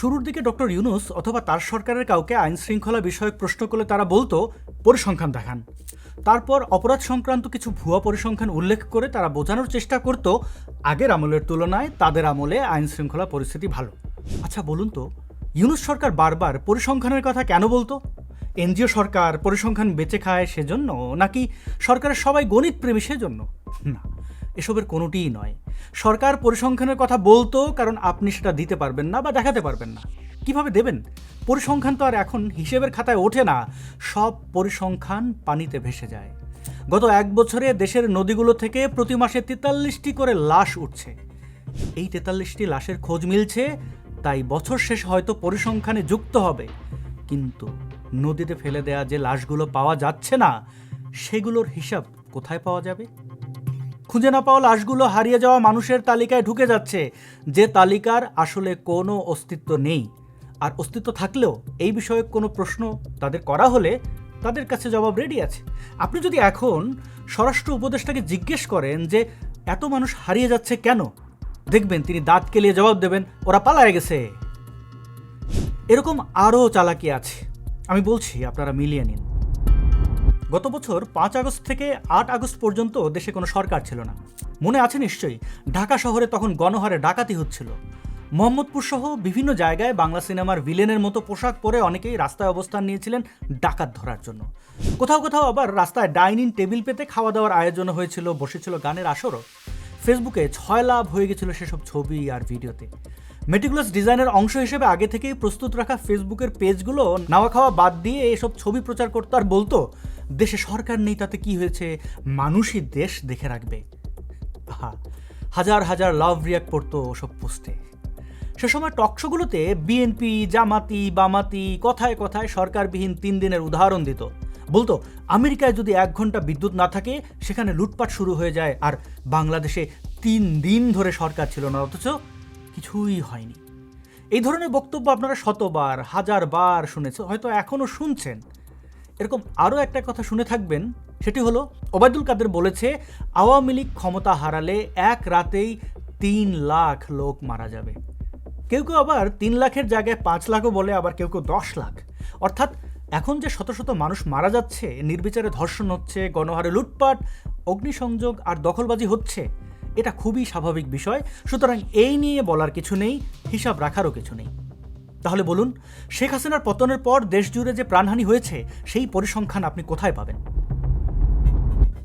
শুরুর দিকে ডক্টর ইউনুস অথবা তার সরকারের কাউকে আইন শৃঙ্খলা বিষয়ক প্রশ্ন করলে তারা বলতো, পরিসংখ্যান দেখান। তারপর অপরাধ সংক্রান্ত কিছু ভুয়া পরিসংখ্যান উল্লেখ করে তারা বোঝানোর চেষ্টা করত, আগের আমলের তুলনায় তাদের আমলে আইন শৃঙ্খলা পরিস্থিতি ভালো। আচ্ছা বলুন তো, ইউনুস সরকার বারবার পরিসংখ্যানের কথা কেন বলতো? এনজিও সরকার পরিসংখ্যান বেঁচে খায় সেজন্য নাকি সরকারের সবাই গণিত প্রেমী সেজন্য? না এসবের কোনোটিই নয়। সরকার পরিসংখ্যানের কথা বলতো, কারণ আপনি সেটা দিতে পারবেন না বা দেখাতে পারবেন না। কীভাবে দেবেন? পরিসংখ্যান তো আর এখন হিসেবের খাতায় ওঠে না। সব পরিসংখ্যান পানিতে ভেসে যায়। গত এক বছরে দেশের নদীগুলো থেকে প্রতি মাসে তেতাল্লিশটি করে লাশ উঠছে। এই তেতাল্লিশটি লাশের খোঁজ মিলছে, তাই বছর শেষে হয়তো পরিসংখ্যানে যুক্ত হবে। কিন্তু নদীতে ফেলে দেয়া যে লাশগুলো পাওয়া যাচ্ছে না, সেগুলোর হিসাব কোথায় পাওয়া যাবে? খুঁজে না পাওয়া লাশগুলো হারিয়ে যাওয়া মানুষের তালিকায় ঢুকে যাচ্ছে। যে তালিকার আসলে কোনো অস্তিত্ব নেই। আর অস্তিত্ব থাকলেও এই বিষয়ে কোনো প্রশ্ন তাদের করা হলে তাদের কাছে জবাব রেডি আছে। আপনি যদি এখন স্বরাষ্ট্র উপদেষ্টাকে জিজ্ঞেস করেন যে, এত মানুষ হারিয়ে যাচ্ছে কেন? দেখবেন তিনি দাঁত কেলিয়ে জবাব দেবেন, ওরা পালায় গেছে। এরকম আরও চালাকি আছে। আমি বলছি, আপনারা মিলিয়ে নিন। গত বছর পাঁচ আগস্ট থেকে আট আগস্ট পর্যন্ত দেশে কোনো সরকার ছিল না। মনে আছে নিশ্চয়ই, ঢাকা শহরে তখন গণহারে ডাকাতি হচ্ছিল। মোহাম্মদপুর সহ বিভিন্ন জায়গায় বাংলা সিনেমার ভিলেনের মতো পোশাক পরে অনেকেই রাস্তায় অবস্থান নিয়েছিলেন ডাকাত ধরার জন্য। কোথাও কোথাও আবার রাস্তায় ডাইনিং টেবিল পেতে খাওয়া দাওয়ার আয়োজন হয়েছিল, বসেছিল গানের আসরও। ফেসবুকে ছয় লাভ হয়ে গেছিল সেসব ছবি আর ভিডিওতে। মেটিকুলাস ডিজাইনের অংশ হিসেবে আগে থেকেই প্রস্তুত রাখা ফেসবুকের পেজগুলো, নাওয়া খাওয়া বাদ দিয়ে এসব ছবি প্রচার করতো আর বলতো দেশে সরকার নেই, তাতে কি হয়েছে? মানুষই দেশ দেখে রাখবে। হাজার হাজার লাভ রিয়াক্ট করতো ওসব পোস্টে। সে সময় টকশোগুলোতে বিএনপি, জামাতি, বামাতি কথায় কথায় সরকারবিহীন তিন দিনের উদাহরণ দিত। বলতো, আমেরিকায় যদি এক ঘণ্টা বিদ্যুৎ না থাকে, সেখানে লুটপাট শুরু হয়ে যায় আর বাংলাদেশে তিন দিন ধরে সরকার ছিল না, অথচ কিছুই হয়নি। এই ধরনের বক্তব্য আপনারা শতবার, হাজারবার শুনেছে, হয়তো এখনও শুনছেন। এরকম আরও একটা কথা শুনে থাকবেন, সেটি হলো, ওবায়দুল কাদের বলেছে, আওয়ামী লীগ ক্ষমতা হারালে এক রাতেই তিন লাখ লোক মারা যাবে। কেউ কেউ আবার তিন লাখের জায়গায় পাঁচ লাখও বলে, আবার কেউ কেউ দশ লাখ। অর্থাৎ এখন যে শত শত মানুষ মারা যাচ্ছে, নির্বিচারে ধর্ষণ হচ্ছে, গণহারে লুটপাট, অগ্নিসংযোগ আর দখলবাজি হচ্ছে, এটা খুবই স্বাভাবিক বিষয়। সুতরাং এই নিয়ে বলার কিছু নেই, হিসাব রাখারও কিছু নেই। তাহলে বলুন, শেখ হাসিনার পতনের পর দেশ জুড়ে যে প্রাণহানি হয়েছে, সেই পরিসংখ্যান আপনি কোথায় পাবেন?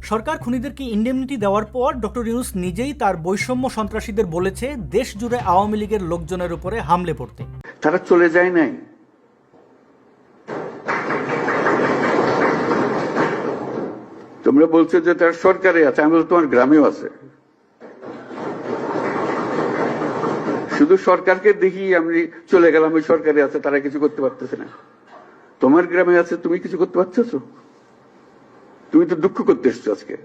সরকার খুনিদেরকে ইন্ডেমনিটি দেওয়ার পর ডক্টর ইউনুস নিজেই তার বৈষম্য সন্ত্রাসীদের বলেছে দেশ জুড়ে আওয়ামী লীগের লোকজনের উপরে হামলে পড়তে? তারা চলে যায় নাই। তোমরা বলছো যে তার সরকারে আছে, আমি তোমার গ্রামেও আছে। শুধু সরকারকে দেখি আমি চলে গেলাম ওই সরকারে আছে তারা কিছু করতে পারতেছে না। তোমার গ্রামে আছে তুমি কিছু করতে পারতেছো? তুমি তো দুঃখ করতে এসছো আজকে।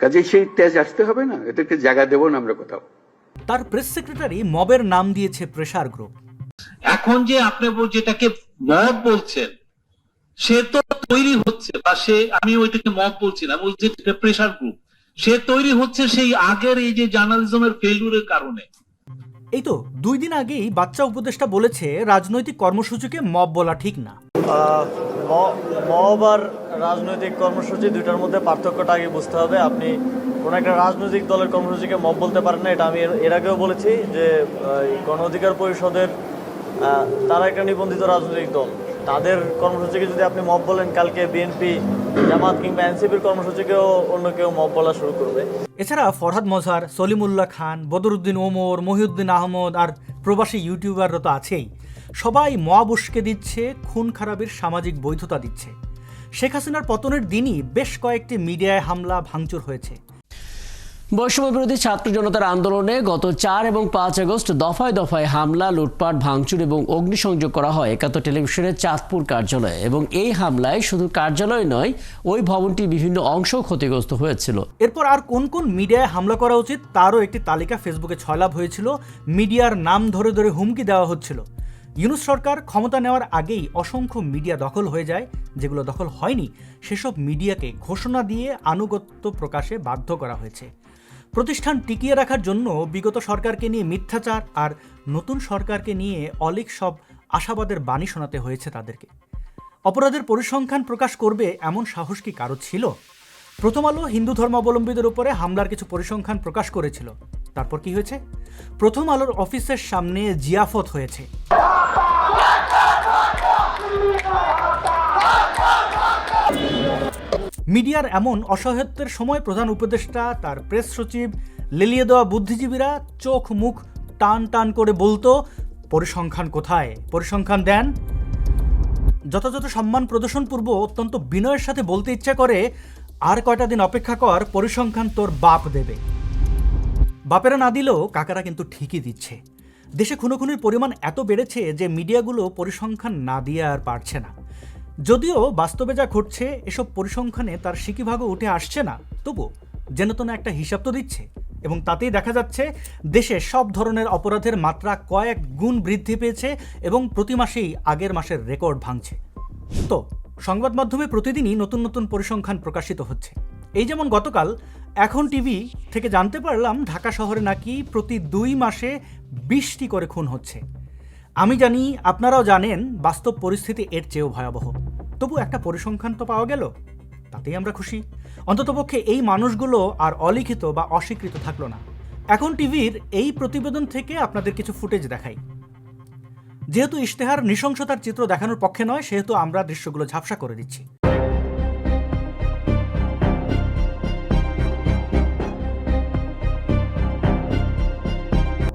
কাজে সেই তেজ আসতে হবে না? এটাকে জায়গা দেবো না আমরা কোথাও। তার প্রেস সেক্রেটারি মবের নাম দিয়েছে প্রেসার গ্রুপ এখন যে আপনি বল- যেটাকে মব বলছেন সে তো তৈরি হচ্ছে বা সে আমি ওইটাকে মব বলছি না বলছি প্রেশার গ্রুপ সে তৈরি হচ্ছে সেই আগের এই যে জার্নালিজমের ফেলিউরের কারণে। এই তো দুই দিন আগেই বাচ্চা উপদেষ্টা বলেছে রাজনৈতিক কর্মসূচিকে মব বলা ঠিক না। ম- মব আর রাজনৈতিক কর্মসূচি দুইটার মধ্যে পার্থক্যটা আগে বুঝতে হবে। আপনি কোনো একটা রাজনৈতিক দলের কর্মসূচিকে মব বলতে পারেন না এটা আমি এর- আগেও বলেছি যে গণ অধিকার পরিষদের তারা একটা নিবন্ধিত রাজনৈতিক দল। তাদের কর্মসূচিকে যদি আপনি মব বলেন কালকে বিএনপি জামাত কিংবা এনসিপির কর্মসূচিকেও অন্য কেউ মব বলা শুরু করবে। এছাড়া ফরহাদ মজার সলিমুল্লাহ খান, বদরুদ্দিন ওমর, মহিউদ্দিন আহমদ আর প্রবাসী ইউটিউবাররা তো আছেই। সবাই মব উস্কে দিচ্ছে, খুন খারাপের সামাজিক বৈধতা দিচ্ছে। শেখ হাসিনার পতনের দিনই বেশ কয়েকটি মিডিয়ায় হামলা, ভাঙচুর হয়েছে। বৈষম্য বিরোধী ছাত্র জনতার আন্দোলনে গত চার এবং পাঁচ আগস্ট দফায় দফায় হামলা, লুটপাট, ভাঙচুর এবং অগ্নিসংযোগ করা হয় একাত্তর টেলিভিশনের চাঁদপুর কার্যালয়ে এবং এই হামলায় শুধু কার্যালয় নয়, ওই ভবনটির বিভিন্ন অংশ ক্ষতিগ্রস্ত হয়েছিল। এরপর আর কোন কোন মিডিয়ায় হামলা করা উচিত তারও একটি তালিকা ফেসবুকে ছয়লাভ হয়েছিল। মিডিয়ার নাম ধরে ধরে হুমকি দেওয়া হচ্ছিল। ইউনুস সরকার ক্ষমতা নেওয়ার আগেই অসংখ্য মিডিয়া দখল হয়ে যায়, যেগুলো দখল হয়নি। সেসব মিডিয়াকে ঘোষণা দিয়ে আনুগত্য প্রকাশে বাধ্য করা হয়েছে। প্রতিষ্ঠান টিকিয়ে রাখার জন্য বিগত সরকারকে নিয়ে মিথ্যাচার আর নতুন সরকারকে নিয়ে অলিক সব আশাবাদের বাণী শোনাতে হয়েছে তাদেরকে। অপরাধের পরিসংখ্যান প্রকাশ করবে এমন সাহস কি কারও ছিল? প্রথম আলো হিন্দু ধর্মাবলম্বীদের উপরে হামলার কিছু পরিসংখ্যান প্রকাশ করেছিল। তারপর কি হয়েছে? প্রথম আলোর অফিসের সামনে জিয়াফত হয়েছে। মিডিয়ার এমন অসহায়ত্বের সময় প্রধান উপদেষ্টা, তার প্রেস সচিব, লেলিয়ে দেওয়া বুদ্ধিজীবীরা চোখ মুখ টান টান করে বলতো, পরিসংখ্যান কোথায়? পরিসংখ্যান দেন। যথাযথ সম্মান প্রদর্শন পূর্ব অত্যন্ত বিনয়ের সাথে বলতে ইচ্ছা করে, আর কয়টা দিন অপেক্ষা কর, পরিসংখ্যান তোর বাপ দেবে। বাপেরা না দিলেও কাকারা কিন্তু ঠিকই দিচ্ছে। দেশে খুনোখুনির পরিমাণ এত বেড়েছে যে মিডিয়াগুলো পরিসংখ্যান না দিয়ে আর পারছে না। যদিও বাস্তবে যা ঘটছে, এসব পরিসংখ্যানে তার সিকিভাগও উঠে আসছে না। তবু যেন তেন একটা হিসাব তো দিচ্ছে এবং তাতেই দেখা যাচ্ছে, দেশে সব ধরনের অপরাধের মাত্রা কয়েক গুণ বৃদ্ধি পেয়েছে এবং প্রতি মাসেই আগের মাসের রেকর্ড ভাঙছে। তো সংবাদ মাধ্যমে প্রতিদিনই নতুন নতুন পরিসংখ্যান প্রকাশিত হচ্ছে। এই যেমন গতকাল, এখন টিভি থেকে জানতে পারলাম, ঢাকা শহরে নাকি প্রতি দুই মাসে বিশটি করে খুন হচ্ছে। আমি জানি আপনারাও জানেন বাস্তব পরিস্থিতি এর চেয়েও ভয়াবহ। তবু একটা পরিসংখ্যান তো পাওয়া গেল। তাতেই আমরা খুশি। অন্ততপক্ষে এই মানুষগুলো আর অলিখিত বা অস্বীকৃত থাকল না। এখন টিভির এই প্রতিবেদন থেকে আপনাদের কিছু ফুটেজ দেখাই। যেহেতু ইশতেহার নৃশংসতার চিত্র দেখানোর পক্ষে নয়, সেহেতু আমরা দৃশ্যগুলো ঝাপসা করে দিচ্ছি।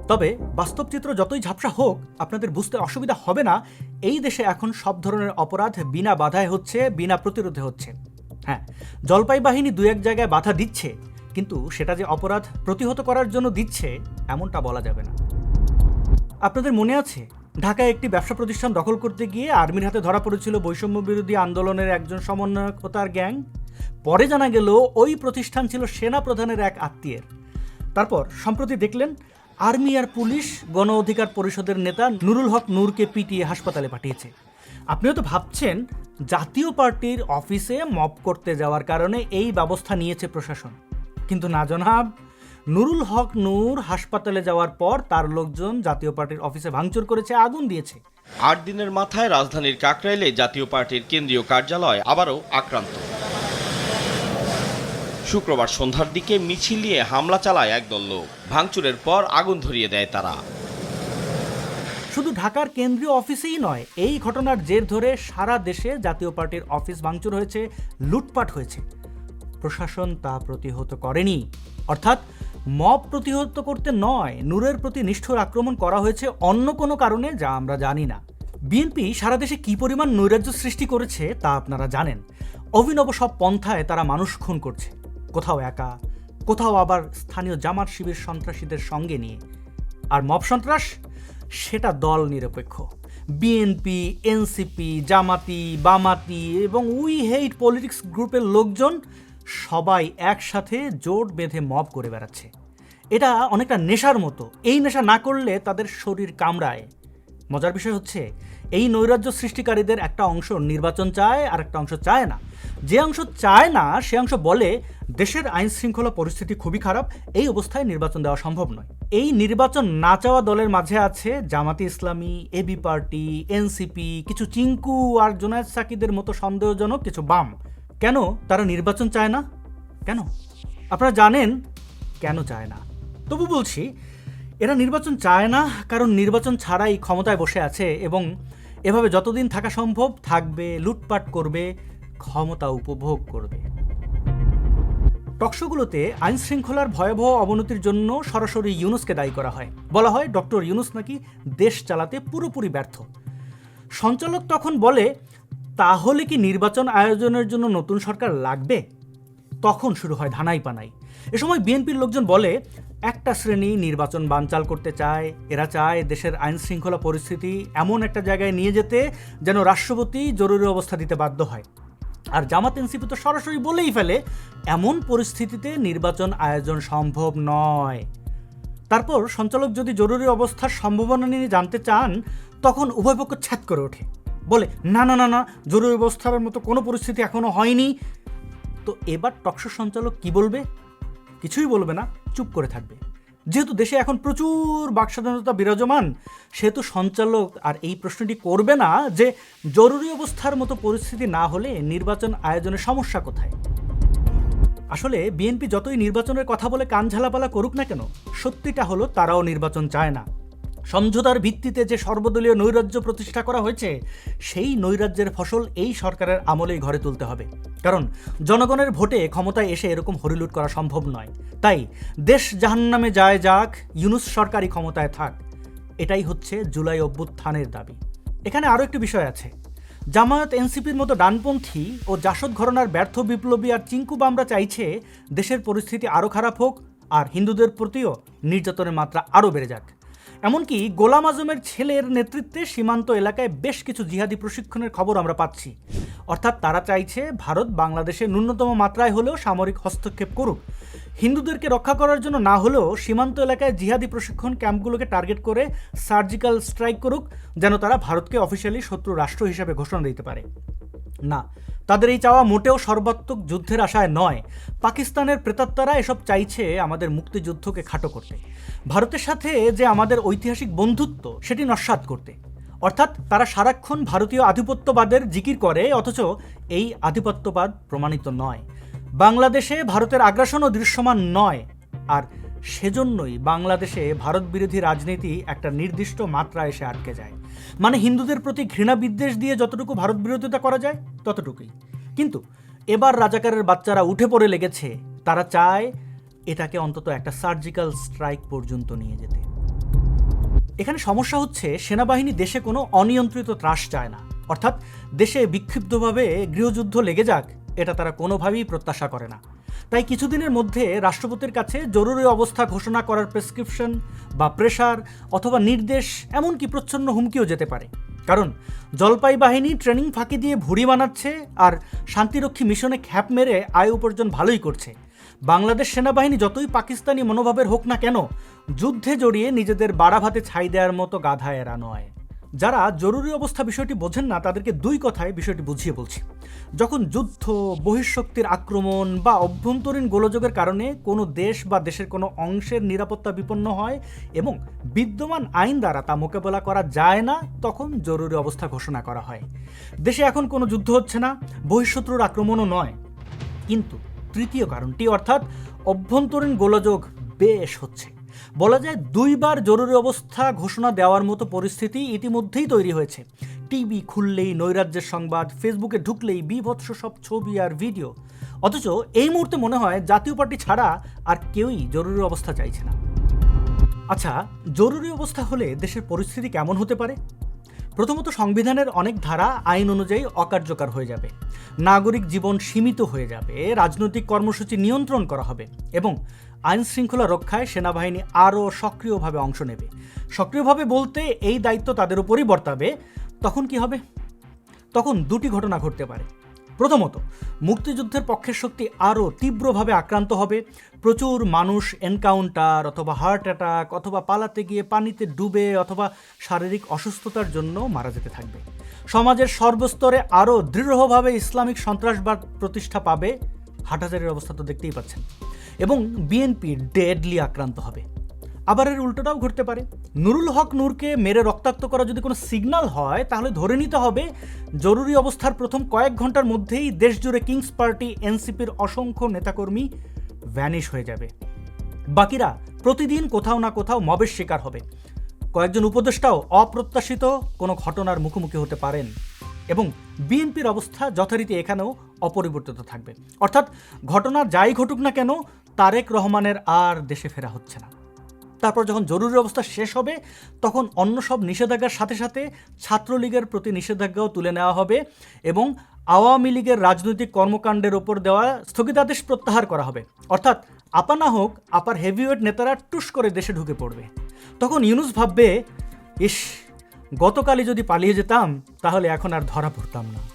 তবে বাস্তব চিত্র যতই ঝাপসা হোক, আপনাদের বুঝতে অসুবিধা হবে না। এই দেশে এখন সব ধরনের অপরাধ বিনা বাধায় হচ্ছে, বিনা প্রতিরোধে হচ্ছে। হ্যাঁ জলপাই বাহিনী দু এক জায়গায় বাধা দিচ্ছে, কিন্তু সেটা যে অপরাধ প্রতিহত করার জন্য দিচ্ছে, এমনটা বলা যাবে না। আপনাদের মনে আছে, ঢাকায় একটি ব্যবসা প্রতিষ্ঠান দখল করতে গিয়ে আর্মির হাতে ধরা পড়েছিল বৈষম্য বিরোধী আন্দোলনের একজন সমন্বয়ক ও তার গ্যাং? পরে জানা গেল, ওই প্রতিষ্ঠান ছিল সেনা প্রধানের এক আত্মীয়ের। তারপর, সম্প্রতি দেখলেন আর্মি আর পুলিশ গণ অধিকার পরিষদের নেতা নুরুল হক নূরকে পিটিয়ে হাসপাতালে পাঠিয়েছে। আপনিও তো ভাবছেন, জাতীয় পার্টির অফিসে মপ করতে যাওয়ার কারণে এই ব্যবস্থা নিয়েছে প্রশাসন। কিন্তু না জনাব, নুরুল হক নূর হাসপাতালে যাওয়ার পর তার লোকজন জাতীয় পার্টির অফিসে ভাঙচুর করেছে, আগুন দিয়েছে। আট দিনের মাথায় রাজধানীর কাকরাইলে জাতীয় পার্টির কেন্দ্রীয় কার্যালয় আবারও আক্রান্ত। শুক্রবার সন্ধ্যার দিকে মিছিল নিয়ে হামলা চালায় একদল লোক। ভাঙচুরের পর আগুন ধরিয়ে দেয় তারা। শুধু ঢাকার কেন্দ্রীয় অফিসেই নয়, এই ঘটনার জের ধরে সারা দেশে জাতীয় পার্টির অফিস ভাঙচুর হয়েছে, লুটপাট হয়েছে। প্রশাসন তা প্রতিহত করেনি। অর্থাৎ মব প্রতিহত করতে নয়, নূরের প্রতি নিষ্ঠুর আক্রমণ করা হয়েছে অন্য কোনো কারণে যা আমরা জানি না। বিএনপি সারা দেশে কী পরিমাণ নৈরাজ্য সৃষ্টি করেছে তা আপনারা জানেন। অভিনব সব পন্থায় তারা মানুষ খুন করছে। কোথাও একা, কোথাও আবার স্থানীয় জামাত শিবির সন্ত্রাসীদের সঙ্গে নিয়ে। আর মব সন্ত্রাস? সেটা দল নিরপেক্ষ। বিএনপি এনসিপি জামাতি, বামাতি এবং উই হেইট পলিটিক্স গ্রুপের লোকজন সবাই একসাথে জোট বেঁধে মব করে বেড়াচ্ছে। এটা অনেকটা নেশার মতো। এই নেশা না করলে তাদের শরীর কামড়ায়। মজার বিষয় হচ্ছে, এই নৈরাজ্য সৃষ্টিকারীদের একটা অংশ নির্বাচন চায় আর একটা অংশ চায় না। যে অংশ চায় না, সে অংশ বলে দেশের আইন শৃঙ্খলা পরিস্থিতি খুবই খারাপ, এই অবস্থায় নির্বাচন দেওয়া সম্ভব নয়। এই নির্বাচন না চাওয়া দলের মাঝে আছে জামাতি ইসলামী এবি পার্টি এনসিপি কিছু চিঙ্কু আর জোনায়েদ সাকিদের মতো সন্দেহজনক কিছু বাম। কেন তারা নির্বাচন চায় না? কেন? আপনারা জানেন কেন চায় না। তবু বলছি, এরা নির্বাচন চায় না কারণ নির্বাচন ছাড়াই ক্ষমতায় বসে আছে এবং এভাবে যতদিন থাকা সম্ভব থাকবে, লুটপাট করবে ক্ষমতা উপভোগ করবে। টকশোগুলোতে আইন শৃঙ্খলার ভয়াবহ অবনতির জন্য সরাসরি ইউনুসকে দায়ী করা হয়। বলা হয়, ডক্টর ইউনুস নাকি দেশ চালাতে পুরোপুরি ব্যর্থ। সঞ্চালক তখন বলে, তাহলে কি নির্বাচন আয়োজনের জন্য নতুন সরকার লাগবে? তখন শুরু হয় ধানাই পানাই। এ সময় বিএনপির লোকজন বলে, একটা শ্রেণি নির্বাচন বানচাল করতে চায়। এরা চায় দেশের আইন শৃঙ্খলা পরিস্থিতি এমন একটা জায়গায় নিয়ে যেতে যেন রাষ্ট্রপতি জরুরি অবস্থা দিতে বাধ্য হয়। আর জামাত এনসিপি তো সরাসরি বলেই ফেলে, এমন পরিস্থিতিতে নির্বাচন আয়োজন সম্ভব নয়। তারপর সঞ্চালক যদি জরুরি অবস্থার সম্ভাবনা নিয়ে জানতে চান, তখন উভয় পক্ষ ছ্যাত করে ওঠে। বলে, না না না না, জরুরি অবস্থার মতো কোনো পরিস্থিতি এখনও হয়নি। তো এবার টকশো সঞ্চালক কি বলবে? কিছুই বলবে না, চুপ করে থাকবে। যেহেতু দেশে এখন প্রচুর বাকস্বাধীনতা বিরাজমান, সেহেতু সঞ্চালক আর এই প্রশ্নটি করবে না যে জরুরি অবস্থার মতো পরিস্থিতি না হলে নির্বাচন আয়োজনের সমস্যা কোথায়। আসলে বিএনপি যতই নির্বাচনের কথা বলে কান ঝালাপালা করুক না কেন, সত্যিটা হলো তারাও নির্বাচন চায় না। সমঝোতার ভিত্তিতে যে সর্বদলীয় নৈরাজ্য প্রতিষ্ঠা করা হয়েছে, সেই নৈরাজ্যের ফসল এই সরকারের আমলেই ঘরে তুলতে হবে। কারণ জনগণের ভোটে ক্ষমতায় এসে এরকম হরিলুট করা সম্ভব নয়। তাই দেশ জাহান্নামে যায় যাক, ইউনুস সরকারি ক্ষমতায় থাক। এটাই হচ্ছে জুলাই অভ্যুত্থানের দাবি। এখানে আরও একটি বিষয় আছে। জামায়াত এনসিপির মতো ডানপন্থী ও জাসদ ঘরনার ব্যর্থ বিপ্লবী আর চিঙ্কু বামরা চাইছে দেশের পরিস্থিতি আরও খারাপ হোক, আর হিন্দুদের প্রতিও নির্যাতনের মাত্রা আরও বেড়ে যাক। এমনকি গোলাম আজমের ছেলের নেতৃত্বে সীমান্ত এলাকায় বেশ কিছু জিহাদি প্রশিক্ষণের খবর আমরা পাচ্ছি। অর্থাৎ তারা চাইছে ভারত বাংলাদেশে ন্যূনতম মাত্রায় হলেও সামরিক হস্তক্ষেপ করুক। হিন্দুদেরকে রক্ষা করার জন্য না হলেও সীমান্ত এলাকায় জিহাদি প্রশিক্ষণ ক্যাম্পগুলোকে টার্গেট করে সার্জিক্যাল স্ট্রাইক করুক, যেন তারা ভারতকে অফিসিয়ালি শত্রু রাষ্ট্র হিসেবে ঘোষণা দিতে পারে। না। তাদের এই চাওয়া মোটেও সর্বাত্মক যুদ্ধের আশায় নয়। পাকিস্তানের প্রেতাত্মারা এসব চাইছে আমাদের মুক্তিযুদ্ধকে খাটো করতে। ভারতের সাথে যে আমাদের ঐতিহাসিক বন্ধুত্ব, সেটি নস্বাত করতে। অর্থাৎ তারা সারাক্ষণ ভারতীয় আধিপত্যবাদের জিকির করে, অথচ এই আধিপত্যবাদ প্রমাণিত নয়। বাংলাদেশে ভারতের আগ্রাসনও দৃশ্যমান নয়। আর সেজন্যই বাংলাদেশে ভারত বিরোধী রাজনীতি একটা নির্দিষ্ট মাত্রা এসে আটকে যায়। মানে হিন্দুদের প্রতি ঘৃণা বিদ্বেষ দিয়ে যতটুকু ভারত বিরোধিতা করা যায়, ততটুকুই। কিন্তু এবার রাজাকারের বাচ্চারা উঠে পড়ে লেগেছে, তারা চায় এটাকে অন্তত একটা সার্জিক্যাল স্ট্রাইক পর্যন্ত নিয়ে যেতে। এখানে সমস্যা হচ্ছে, সেনাবাহিনী দেশে কোনো অনিয়ন্ত্রিত ত্রাস চায় না। অর্থাৎ দেশে বিক্ষিপ্তভাবে গৃহযুদ্ধ লেগে যাক এটা তারা কোনোভাবেই প্রত্যাশা করে না। তাই কিছুদিনের মধ্যে রাষ্ট্রপতির কাছে জরুরি অবস্থা ঘোষণা করার প্রেসক্রিপশন বা প্রেশার অথবা নির্দেশ এমনকি প্রচ্ছন্ন হুমকিও যেতে পারে। কারণ জলপাই বাহিনী ট্রেনিং ফাঁকি দিয়ে ভুড়ি বানাচ্ছে আর শান্তিরক্ষী মিশনে খ্যাপ মেরে আয় উপার্জন ভালোই করছে। বাংলাদেশ সেনাবাহিনী যতই পাকিস্তানি মনোভাবের হোক না কেন, যুদ্ধে জড়িয়ে নিজেদের বাড়া ভাতে ছাই দেওয়ার মতো গাধা এরা নয়। যারা জরুরি অবস্থা বিষয়টি বোঝেন না, তাদেরকে দুই কথায় বিষয়টি বুঝিয়ে বলছি। যখন যুদ্ধ, বহিঃশক্তির আক্রমণ বা অভ্যন্তরীণ গোলযোগের কারণে কোনো দেশ বা দেশের কোনো অংশের নিরাপত্তা বিপন্ন হয় এবং বিদ্যমান আইন দ্বারা তা মোকাবেলা করা যায় না, তখন জরুরি অবস্থা ঘোষণা করা হয়। দেশে এখন কোনো যুদ্ধ হচ্ছে না, বহিঃশত্রুর আক্রমণও নয়। কিন্তু তৃতীয় কারণটি অর্থাৎ অভ্যন্তরীণ গোলযোগ বেশ হচ্ছে। বলা যায় দুইবার জরুরি অবস্থা ঘোষণা দেওয়ার মতো পরিস্থিতি ইতিমধ্যেই তৈরি হয়েছে। টিভি খুললেই নৈরাজ্যের সংবাদ, ফেসবুকে ঢুকলেই বিভৎস সব ছবি আর ভিডিও। অথচ এই মুহূর্তে মনে হয় জাতীয় পার্টি ছাড়া আর কেউই জরুরি অবস্থা চাইছে না। আচ্ছা জরুরি অবস্থা হলে দেশের পরিস্থিতি কেমন হতে পারে? প্রথমত সংবিধানের অনেক ধারা আইন অনুযায়ী অকার্যকর হয়ে যাবে। নাগরিক জীবন সীমিত হয়ে যাবে, রাজনৈতিক কর্মসূচি নিয়ন্ত্রণ করা হবে এবং আইন শৃঙ্খলা রক্ষায় সেনাবাহিনী আরও সক্রিয়ভাবে অংশ নেবে। সক্রিয়ভাবে বলতে এই দায়িত্ব তাদের উপরই বর্তাবে। তখন কি হবে? তখন দুটি ঘটনা ঘটতে পারে। প্রথমত, মুক্তিযুদ্ধের পক্ষের শক্তি আরও তীব্রভাবে আক্রান্ত হবে। প্রচুর মানুষ এনকাউন্টার অথবা হার্ট অ্যাটাক অথবা পালাতে গিয়ে পানিতে ডুবে অথবা শারীরিক অসুস্থতার জন্য মারা যেতে থাকবে। সমাজের সর্বস্তরে আরও দৃঢ়ভাবে ইসলামিক সন্ত্রাসবাদ প্রতিষ্ঠা পাবে। হাটাজারির অবস্থা তো দেখতেই পাচ্ছেন। এবং বিএনপি ডেডলি আক্রান্ত হবে। আবার এর উল্টোটাও ঘটতে পারে। নুরুল হক নূরকে মেরে রক্তাক্ত করা যদি কোনো সিগন্যাল হয়, তাহলে ধরে নিতে হবে জরুরি অবস্থার প্রথম কয়েক ঘণ্টার মধ্যেই দেশজুড়ে কিংস পার্টি, এনসিপির অসংখ্য নেতাকর্মী ভ্যানিশ হয়ে যাবে। বাকিরা প্রতিদিন কোথাও না কোথাও মবের শিকার হবে। কয়েকজন উপদেষ্টাও অপ্রত্যাশিত কোনো ঘটনার মুখোমুখি হতে পারেন। এবং বিএনপির অবস্থা যথারীতি এখানেও অপরিবর্তিত থাকবে। অর্থাৎ ঘটনা যাই ঘটুক না কেন, তারেক রহমানের আর দেশে ফেরা হচ্ছে না। তারপর যখন জরুরি অবস্থা শেষ হবে, তখন অন্য সব নিষেধাজ্ঞার সাথে সাথে ছাত্রলীগের প্রতি নিষেধাজ্ঞাও তুলে নেওয়া হবে এবং আওয়ামী লীগের রাজনৈতিক কর্মকাণ্ডের ওপর দেওয়া স্থগিতাদেশ প্রত্যাহার করা হবে। অর্থাৎ আপা না হোক, আপার হেভিওয়েট নেতারা টুস করে দেশে ঢুকে পড়বে। তখন ইউনুস ভাববে, ইস গতকালই যদি পালিয়ে যেতাম তাহলে এখন আর ধরা পড়তাম না।